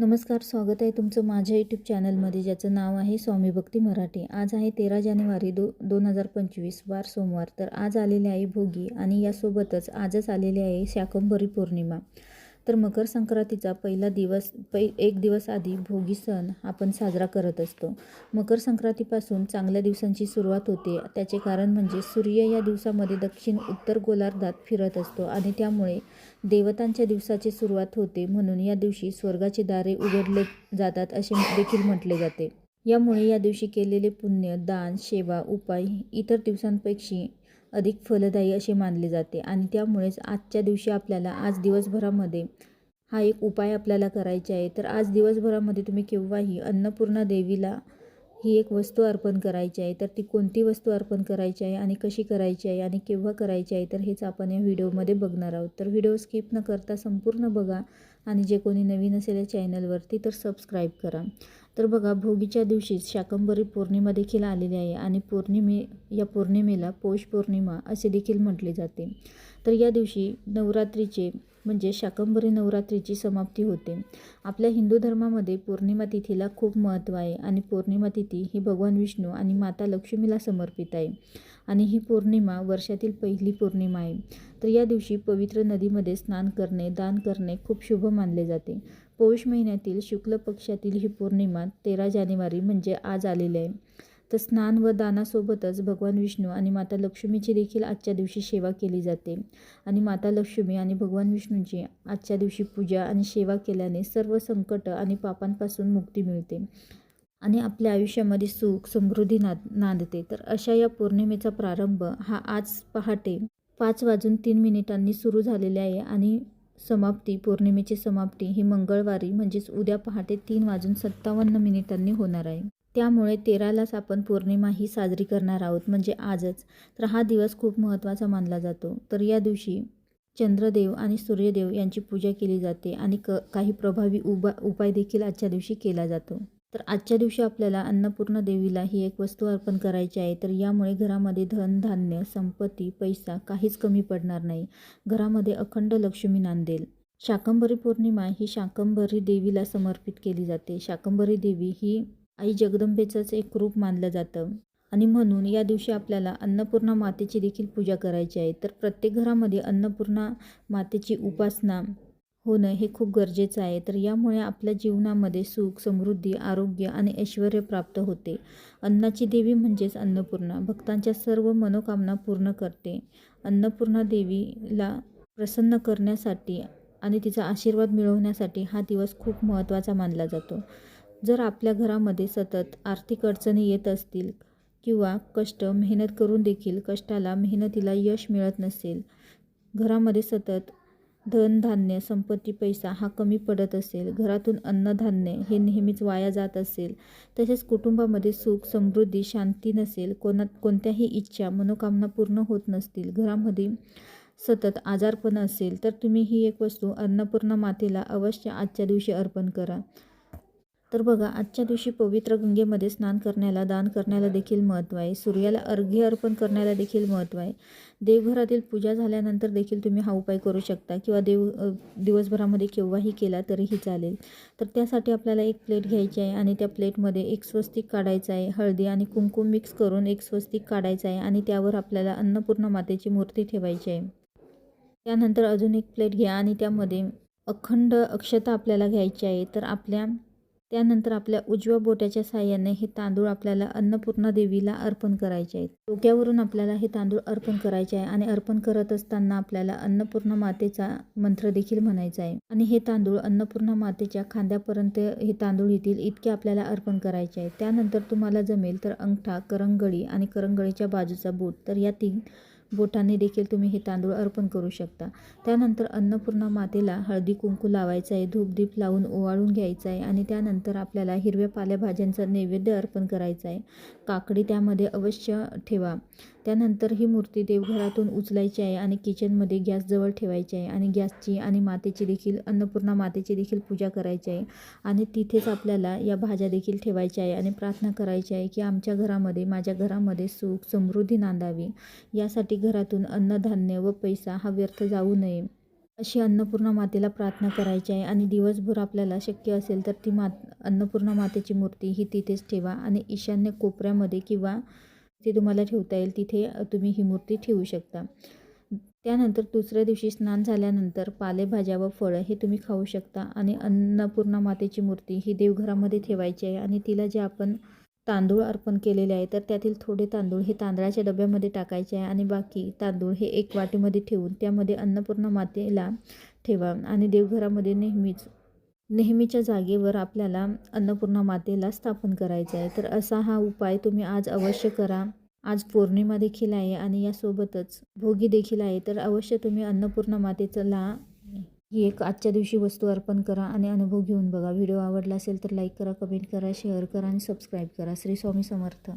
नमस्कार स्वागत आहे तुमचं माझ्या यूट्यूब चॅनलमध्ये ज्याचं नाव आहे स्वामी भक्ती मराठी. आज आहे तेरा जानेवारी दो दोन हजार पंचवीस वार सोमवार. तर आज आलेले आहे भोगी आणि यासोबतच आजच आलेले आहे शाकंभरी पौर्णिमा. तर मकर संक्रांतीचा पहिला दिवस पै एक दिवस आधी भोगी सण आपण साजरा करत असतो. मकर संक्रांतीपासून चांगल्या दिवसांची सुरुवात होते. त्याचे कारण म्हणजे सूर्य या दिवसामध्ये दक्षिण उत्तर गोलार्धात फिरत असतो आणि त्यामुळे देवतांच्या दिवसाची सुरुवात होते म्हणून या दिवशी स्वर्गाचे दारे उघडले जातात असे देखील म्हटले जाते. यामुळे या दिवशी केलेले पुण्य दान सेवा उपाय इतर दिवसांपेक्षा अधिक फलदायी असे मानले जाते आणि त्यामुळेच आजच्या दिवशी आपल्याला आज दिवसभरामध्ये हा एक उपाय आपल्याला करायचा आहे. तर आज दिवसभरामध्ये तुम्ही केव्हाही अन्नपूर्णा देवीला ही एक वस्तू अर्पण करायची आहे तर ती कोणती वस्तू अर्पण करायची आहे आणि कशी करायची आहे आणि केव्हा करायची आहे तर हेच आपण या व्हिडिओमध्ये बघणार आहोत. तर व्हिडिओ स्किप न करता संपूर्ण बघा आणि जे कोणी नवीन असेल या चॅनलवरती तर सबस्क्राईब करा. तर बघा भोगीच्या दिवशीच शाकंभरी पौर्णिमा देखील आलेली आहे आणि पौर्णिमे या पौर्णिमेला पौष पौर्णिमा असे देखील म्हटले जाते. तर या दिवशी नवरात्रीचे म्हणजे शाकंभरी नवरात्रीची समाप्ती होते. आपल्या हिंदू धर्मामध्ये पौर्णिमा तिथीला खूप महत्त्व आहे आणि पौर्णिमा तिथी ही भगवान विष्णू आणि माता लक्ष्मीला समर्पित आहे. आणि ही पौर्णिमा वर्षातील पहिली पौर्णिमा आहे. तर या दिवशी पवित्र नदीमध्ये स्नान करणे दान करणे खूप शुभ मानले जाते. पौष महिन्यातील शुक्ल पक्षातील ही पौर्णिमा तेरा जानेवारी म्हणजे आज आलेली आहे. तर स्नान व दानासोबतच भगवान विष्णू आणि माता लक्ष्मीची देखील आजच्या दिवशी सेवा केली जाते. आणि माता लक्ष्मी आणि भगवान विष्णूची आजच्या दिवशी पूजा आणि सेवा केल्याने सर्व संकट आणि पापांपासून मुक्ती मिळते. आणि आपल्या आयुष्यामध्ये सुख समृद्धी नाद नांदते. तर अशा या पौर्णिमेचा प्रारंभ हा आज पहाटे पाच वाजून तीन मिनिटांनी सुरू झालेले आहे आणि समाप्ती पौर्णिमेची समाप्ती ही मंगळवारी म्हणजेच उद्या पहाटे तीन वाजून सत्तावन्न मिनिटांनी होणार आहे. त्यामुळे तेरालाच आपण पौर्णिमा ही साजरी करणार आहोत म्हणजे आजच. तर हा दिवस खूप महत्त्वाचा मानला जातो. तर या दिवशी चंद्रदेव आणि सूर्यदेव यांची पूजा केली जाते आणि क काही प्रभावी उबा उपाय देखील आजच्या दिवशी केला जातो. तर आजच्या दिवशी आपल्याला अन्नपूर्णा देवीला ही एक वस्तू अर्पण करायची आहे. तर यामुळे घरामध्ये धनधान्य संपत्ती पैसा काहीच कमी पडणार नाही. घरामध्ये अखंड लक्ष्मी नांदेल. शाकंभरी पौर्णिमा ही शाकंभरी देवीला समर्पित केली जाते. शाकंभरी देवी ही आई जगदंबेचंच एक रूप मानलं जातं. आणि म्हणून या दिवशी आपल्याला अन्नपूर्णा मातेची देखील पूजा करायची आहे. तर प्रत्येक घरामध्ये अन्नपूर्णा मातेची उपासना होणं हे खूप गरजेचं आहे. तर यामुळे आपल्या जीवनामध्ये सुख समृद्धी आरोग्य आणि ऐश्वर प्राप्त होते. अन्नाची देवी म्हणजेच अन्नपूर्णा. भक्तांच्या सर्व मनोकामना पूर्ण करते. अन्नपूर्णा देवीला प्रसन्न करण्यासाठी आणि तिचा आशीर्वाद मिळवण्यासाठी हा दिवस खूप महत्त्वाचा मानला जातो. जर आपल्या घरामध्ये सतत आर्थिक अडचणी येत असतील किंवा कष्ट मेहनत करून देखील कष्टाला मेहनतीला यश मिळत नसेल घरामध्ये सतत धनधान्य संपत्ती पैसा हा कमी पडत असेल घरातून अन्नधान्य हे नेहमीच वाया जात असेल तसेच कुटुंबामध्ये सुख समृद्धी शांती नसेल कोणा कोणत्याही इच्छा मनोकामना पूर्ण होत नसतील घरामध्ये सतत आजारपण असेल तर तुम्ही ही एक वस्तू अन्नपूर्णा मातेला अवश्य आजच्या दिवशी अर्पण करा. तर बघा आजच्या दिवशी पवित्र गंगेमध्ये स्नान करण्याला दान करण्याला देखील महत्त्व आहे. सूर्याला अर्घ्य अर्पण करण्याला देखील महत्त्व आहे. देवघरातील पूजा झाल्यानंतर देखील तुम्ही हा उपाय करू शकता किंवा देव दिवसभरामध्ये केव्हाही केला तरीही चालेल. तर त्यासाठी आपल्याला एक प्लेट घ्यायची आहे आणि त्या प्लेटमध्ये एक स्वस्तिक काढायचं आहे. हळदी आणि कुंकुम मिक्स करून एक स्वस्तिक काढायचं आहे आणि त्यावर आपल्याला अन्नपूर्णा मातेची मूर्ती ठेवायची आहे. त्यानंतर अजून एक प्लेट घ्या आणि त्यामध्ये अखंड अक्षता आपल्याला घ्यायची आहे. तर आपल्या त्यानंतर आपल्या उजव्या बोट्याच्या साह्याने हे तांदूळ आपल्याला अन्नपूर्णा देवीला अर्पण करायचे आहेत. डोक्यावरून आपल्याला हे तांदूळ अर्पण करायचे आहे आणि अर्पण करत असताना आपल्याला अन्नपूर्णा मातेचा मंत्र देखील म्हणायचा आहे. आणि हे तांदूळ अन्नपूर्णा मातेच्या खांद्यापर्यंत हे तांदूळ येतील इतके आपल्याला अर्पण करायचे आहे. त्यानंतर तुम्हाला जमेल तर अंगठा करंगळी आणि करंगळीच्या बाजूचा बोट. तर या तीन बोटाने देखील तुम्ही हे तांदूळ अर्पण करू शकता. त्यानंतर अन्नपूर्णा मातेला हळदी कुंकू लावायचं आहे धूपदीप लावून ओवाळून घ्यायचं आहे आणि त्यानंतर आपल्याला हिरव्या पालेभाज्यांचा नैवेद्य अर्पण करायचा आहे. काकडी त्यामध्ये अवश्य ठेवा. त्यानंतर ही मूर्ती देवघरातून उचलायची आहे आणि किचनमध्ये गॅसजवळ ठेवायची आहे आणि गॅसची आणि मातेची देखील अन्नपूर्णा मातेची देखील पूजा करायची आहे. आणि तिथेच आपल्याला या भाज्या देखील ठेवायच्या आहे आणि प्रार्थना करायची आहे की आमच्या घरामध्ये माझ्या घरामध्ये सुख समृद्धी नांदावी. यासाठी घरातून अन्नधान्य व पैसा हा व्यर्थ जाऊ नये. अशी अन्नपूर्णा मातेला प्रार्थना करायची आहे आणि दिवसभर आपल्याला शक्य असेल तर ती मात अन्नपूर्णा मातेची मूर्ती ही तिथेच ठेवा आणि ईशान्य कोपऱ्यामध्ये किंवा ते तुम्हाला ठेवता येईल तिथे तुम्ही ही मूर्ती ठेवू शकता. त्यानंतर दुसऱ्या दिवशी स्नान झाल्यानंतर पालेभाज्या व फळं हे तुम्ही खाऊ शकता आणि अन्नपूर्णा मातेची मूर्ती ही देवघरामध्ये ठेवायची आहे आणि तिला जे आपण तांदूळ अर्पण केलेले आहे तर त्यातील थोडे तांदूळ हे तांदळाच्या डब्यामध्ये टाकायचे आहे आणि बाकी तांदूळ हे एक वाटीमध्ये ठेवून त्यामध्ये अन्नपूर्णा मातेला ठेवा आणि देवघरामध्ये नेहमीच नेहमीच्या जागेवर आपल्याला अन्नपूर्णा मातेला स्थापन करायचं आहे. तर असा हा उपाय तुम्ही आज अवश्य करा. आज पौर्णिमा देखील आहे आणि यासोबतच भोगी देखील आहे. तर अवश्य तुम्ही अन्नपूर्णा मातेला ही एक आजच्या दिवशी वस्तू अर्पण करा आणि अनुभव घेऊन बघा. व्हिडिओ आवडला असेल तर लाईक करा कमेंट करा शेअर करा आणि सबस्क्राईब करा. श्री स्वामी समर्थ.